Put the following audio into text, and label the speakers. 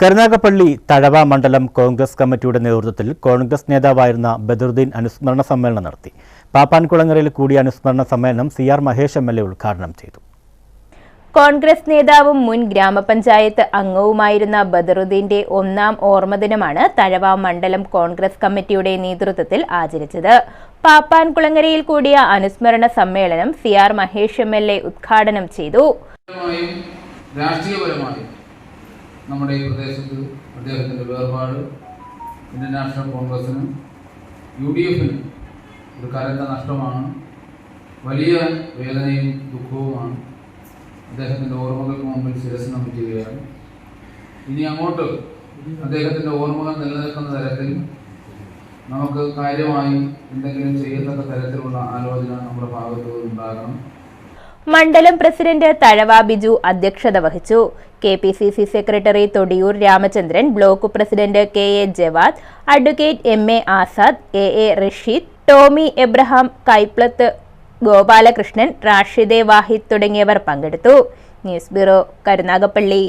Speaker 1: കരുനാഗപ്പള്ളി തഴവ മണ്ഡലം കോൺഗ്രസ് കമ്മിറ്റിയുടെ നേതൃത്വത്തിൽ കോൺഗ്രസ് നേതാവായിരുന്ന ബദറുദ്ദീൻ അനുസ്മരണ സമ്മേളനം നടത്തി. പാപ്പാൻകുളങ്ങരയിൽ കൂടിയ അനുസ്മരണ സമ്മേളനം C R Mahesh M L A ഉദ്ഘാടനം ചെയ്തു.
Speaker 2: കോൺഗ്രസ് നേതാവും മുൻ ഗ്രാമപഞ്ചായത്ത് അംഗവുമായിരുന്ന ബദറുദ്ദീന്റെ ഒന്നാം ഓർമ്മദിനമാണ് തഴവ മണ്ഡലം കോൺഗ്രസ് കമ്മിറ്റിയുടെ നേതൃത്വത്തിൽ ആചരിച്ചത്. പാപ്പാൻകുളങ്ങരയിൽ കൂടിയ അനുസ്മരണ സമ്മേളനം C R Mahesh M L A ഉദ്ഘാടനം ചെയ്തു.
Speaker 3: രാഷ്ട്രീയപരമായും നമ്മുടെ ഈ പ്രദേശത്ത് അദ്ദേഹത്തിന്റെ വേർപാട് ഇന്ത്യൻ നാഷണൽ കോൺഗ്രസിനും യു ഡി എഫിനും ഒരു കരണ്ട നഷ്ടമാണ് വലിയ വേദനയും ദുഃഖവുമാണ്. അദ്ദേഹത്തിന്റെ ഓർമ്മകൾക്ക് മുമ്പിൽ ശിരസ് നമിക്കുകയാണ്. ഇനി അങ്ങോട്ട് അദ്ദേഹത്തിന്റെ ഓർമ്മകൾ നിലനിൽക്കുന്ന തരത്തിൽ നമുക്ക് കാര്യമായി എന്തെങ്കിലും ചെയ്യത്തക്ക തരത്തിലുള്ള ആലോചന നമ്മുടെ ഭാഗത്തുനിന്ന് ഉണ്ടാകണം.
Speaker 2: മണ്ഡലം പ്രസിഡന്റ് തഴവ ബിജു അധ്യക്ഷത വഹിച്ചു. K P C C secretary Thodiyoor Ramachandran block president K A Javad advocate M A Azad A A Rasheed Tomy Abraham Kaiplath Gopalakrishnan Rashid Wahid തുടങ്ങിയവർ പങ്കെടുത്തു. News bureau Karunagappally.